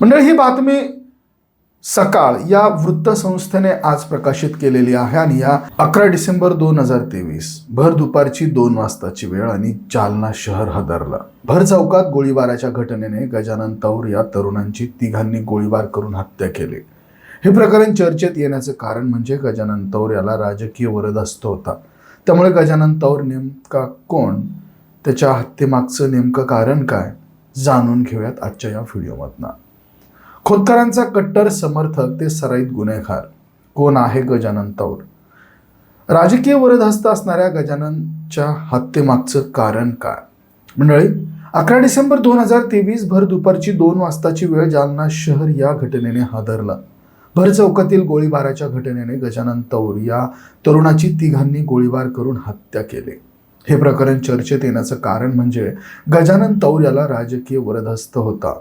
मंडळ ही बातमी सकाळ या वृत्तसंस्थेने आज प्रकाशित केलेली आहे आणि या अकरा डिसेंबर दोन हजार तेवीस भर दुपारची दोन वाजताची वेळ आणि जालना शहर हदरलं. भर चौकात गोळीबाराच्या घटनेने गजानन तौर या तरुणांची तिघांनी गोळीबार करून हत्या केली. हे प्रकरण चर्चेत येण्याचं कारण म्हणजे गजानन तौर याला राजकीय वरदहस्त होता. त्यामुळे गजानन तौर नेमका कोण? त्याच्या हत्येमागचं नेमकं कारण काय? जाणून घेऊयात आजच्या या व्हिडिओमधनं. खोतकरांचा कट्टर समर्थक ते सराईत गुन्हेगार. कोण आहे गजानन तौर? राजकीय वरदहस्त असणाऱ्या गजाननच्या हत्येमागचं कारण काय? मंडळी अकरा डिसेंबर दोन हजार तेवीस भर दुपारची दोन वाजताची वेळ जालना शहर या घटनेने हादरला. भर चौकातील गोळीबाराच्या घटनेने गजानन तौर या तरुणाची तिघांनी गोळीबार करून हत्या केली. हे प्रकरण चर्चेत येण्याचं कारण म्हणजे गजानन तौर याला राजकीय वरदहस्त होता.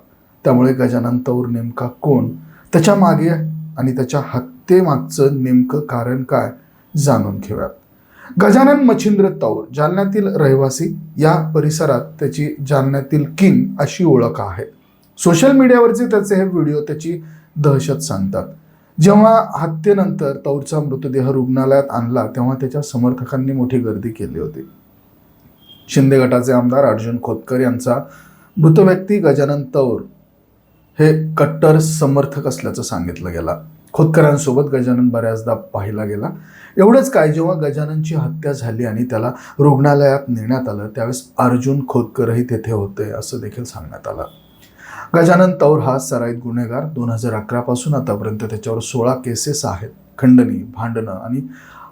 त्यामुळे गजानन तौर नेमका कोण? त्याच्यामागे आणि त्याच्या हत्येमागचं नेमकं कारण काय? जाणून घेऊयात. गजानन मच्छिंद्र तौर जालन्यातील रहिवासी या परिसरात त्याची जालन्यातील किंग अशी ओळख आहे. सोशल मीडियावरचे त्याचे हे व्हिडिओ त्याची दहशत सांगतात. जेव्हा हत्येनंतर तौरचा मृतदेह रुग्णालयात आणला तेव्हा त्याच्या समर्थकांनी मोठी गर्दी केली होती. शिंदे गटाचे आमदार अर्जुन खोतकर यांचा मृत व्यक्ती गजानन तौर हे कट्टर समर्थक असल्याचं सांगितलं गेला. खोतकरांसोबत गजानन बऱ्याचदा पाहिला गेला. एवढंच काय जेव्हा गजाननची हत्या झाली आणि त्याला रुग्णालयात नेण्यात आलं त्यावेळेस अर्जुन खोतकरही तेथे होते असं देखील सांगण्यात आलं. गजानन तौर हा सराईत गुन्हेगार. दोन हजार अकरापासून आतापर्यंत त्याच्यावर सोळा केसेस आहेत. खंडणी भांडणं आणि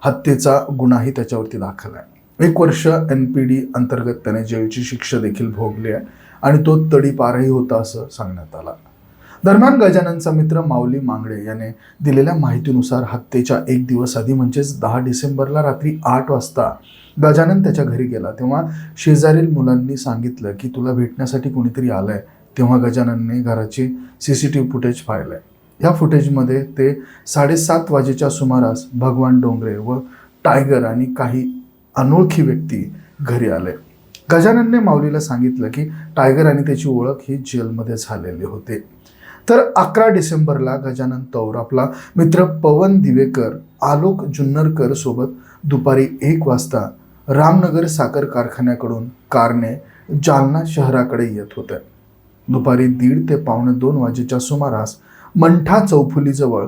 हत्येचा गुन्हाही त्याच्यावरती दाखल आहे. एक वर्ष एन पी डी अंतर्गत त्याने जेलची शिक्षा देखील भोगली आहे आणि तो तडीपारही होता असं सांगण्यात आलं. दरम्यान गजाननचा मित्र माऊली मांगडे याने दिलेल्या माहितीनुसार हत्येच्या एक दिवस आधी म्हणजेच दहा डिसेंबरला रात्री आठ वाजता गजानन त्याच्या घरी गेला. तेव्हा शेजारील मुलांनी सांगितलं की तुला भेटण्यासाठी कोणीतरी आलंय. तेव्हा गजाननने घराची C C T V footage पाहिलंय. या फुटेजमध्ये ते साडेसात वाजेच्या सुमारास भगवान डोंगरे व टायगर आणि काही अनोळखी व्यक्ती घरी आले. गजाननने माऊलीला सांगितलं की टायगर आणि त्याची ओळख ही जेलमध्ये झालेली होते. तर अकरा डिसेंबरला गजानन तौर आपला मित्र पवन दिवेकर आलोक जुन्नरकर सोबत दुपारी एक वाजता रामनगर साखर कारखान्याकडून कारने जालना शहराकडे येत होते दुपारी दीड ते पावणे दोन वाजेच्या सुमारास मंठा चौफुलीजवळ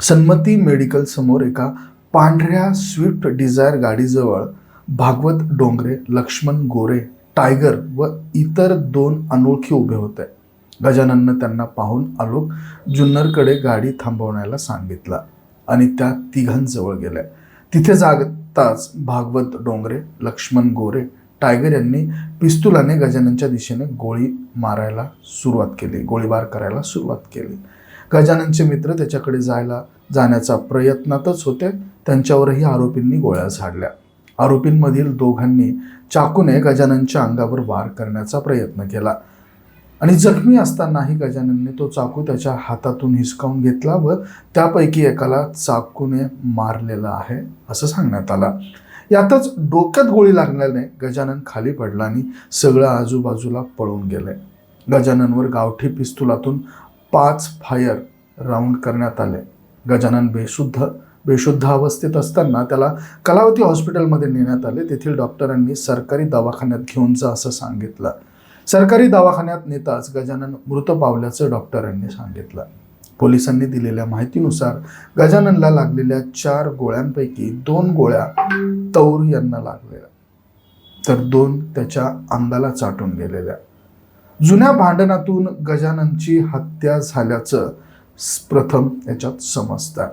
सन्मती मेडिकल समोर एका पांढऱ्या स्विफ्ट डिझायर गाडीजवळ भागवत डोंगरे लक्ष्मण गोरे टायगर व इतर दोन अनोळखी उभे होते. गजानननं त्यांना पाहून आलोक जुन्नरकडे गाडी थांबवण्याला सांगितला आणि त्या तिघांजवळ गेल्या. तिथे जागताच भागवत डोंगरे लक्ष्मण गोरे टायगर यांनी पिस्तुलाने गजाननच्या दिशेने गोळी मारायला सुरुवात केली गोळीबार करायला सुरुवात केली. गजाननचे मित्र त्याच्याकडे जायला जाण्याचा प्रयत्नातच होते त्यांच्यावरही आरोपींनी गोळ्या झाडल्या. आरोपींमधील दोघांनी चाकूने गजाननच्या अंगावर वार करण्याचा प्रयत्न केला. आणि जखमी असतानाही गजाननने तो चाकू त्याच्या हातातून हिसकावून घेतला व त्यापैकी एकाला चाकूने मारलेला आहे असं सांगण्यात आलं. यातच डोक्यात गोळी लागल्याने गजानन खाली पडला आणि सगळं आजूबाजूला पळून गेले. गजाननवर गावठी पिस्तुलातून पाच फायर राऊंड करण्यात आले. गजानन बेशुद्ध बेशुद्ध अवस्थेत असताना त्याला कलावती हॉस्पिटलमध्ये नेण्यात आले. तेथील डॉक्टरांनी सरकारी दवाखान्यात घेऊन जा असं सांगितलं. सरकारी दवाखान्यात नेताच गजानन मृत पावल्याचं डॉक्टरांनी सांगितलं. पोलिसांनी दिलेल्या माहितीनुसार गजाननला लागलेल्या चार गोळ्यांपैकी दोन गोळ्या तौर यांना लागलेल्या तर दोन त्याच्या अंगाला चाटून गेलेल्या. जुन्या भांडणातून गजाननची हत्या झाल्याचं प्रथम याच्यात समजतं.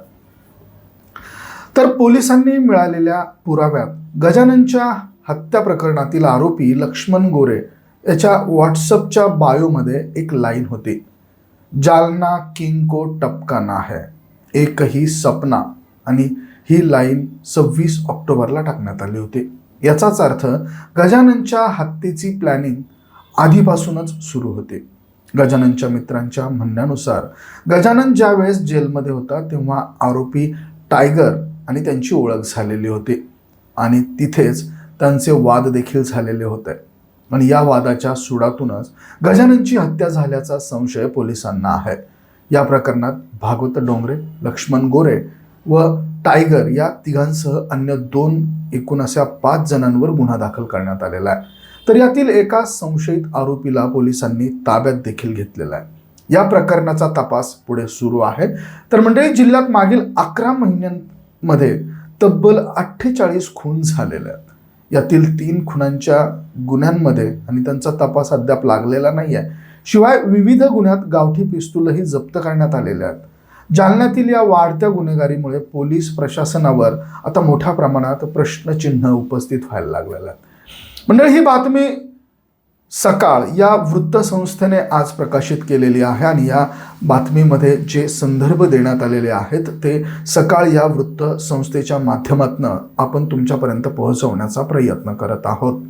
तर पोलिसांनी मिळालेल्या पुराव्यात गजाननच्या हत्या प्रकरणातील आरोपी लक्ष्मण गोरे त्याच्या व्हॉट्सअपच्या बायोमध्ये एक लाईन होती. जालना किंग को टपकाना है. एकही सपना. आणि ही लाईन सव्वीस ऑक्टोबरला टाकण्यात आली होती. याचाच अर्थ गजाननच्या हत्येची प्लॅनिंग आधीपासूनच सुरू होते. गजाननच्या मित्रांच्या म्हणण्यानुसार गजानन ज्यावेळेस जेलमध्ये होता तेव्हा आरोपी टायगर आणि त्यांची ओळख झालेली होती. आणि तिथेच त्यांचे वाद देखील झालेले होते. आणि या वादाच्या सुडातूनच गजाननची हत्या झाल्याचा संशय पोलिसांना आहे. या प्रकरणात भागवत डोंगरे लक्ष्मण गोरे व टायगर या तिघांसह अन्य दोन एकूण अशा पाच जणांवर गुन्हा दाखल करण्यात आलेला आहे. तर यातील एका संशयित आरोपीला पोलिसांनी ताब्यात देखील घेतलेला आहे. या प्रकरणाचा तपास पुढे सुरू आहे. तर मंडळी जिल्ह्यात मागील अकरा महिन्यांमध्ये तब्बल अठ्ठेचाळीस खून झालेले आहेत. यातील तीन खुनांच्या गुन्ह्यांमध्ये आणि त्यांचा तपास अद्याप लागलेला नाही आहे शिवाय विविध गुन्ह्यात गावठी पिस्तूलही जप्त करण्यात आलेले आहेत. जालन्यातील या वाढत्या गुन्हेगारीमुळे पोलीस प्रशासनावर आता मोठ्या प्रमाणात प्रश्नचिन्ह उपस्थित व्हायला लागलेलं आहे मंडळी ही बातमी सकाळ या वृत्तसंस्थेने आज प्रकाशित केलेली आहे आणि या बातमीमध्ये जे संदर्भ देण्यात आलेले आहेत ते सकाळ या वृत्तसंस्थेच्या माध्यमातून आपण तुमच्यापर्यंत पोहोचवण्याचा प्रयत्न करत आहोत.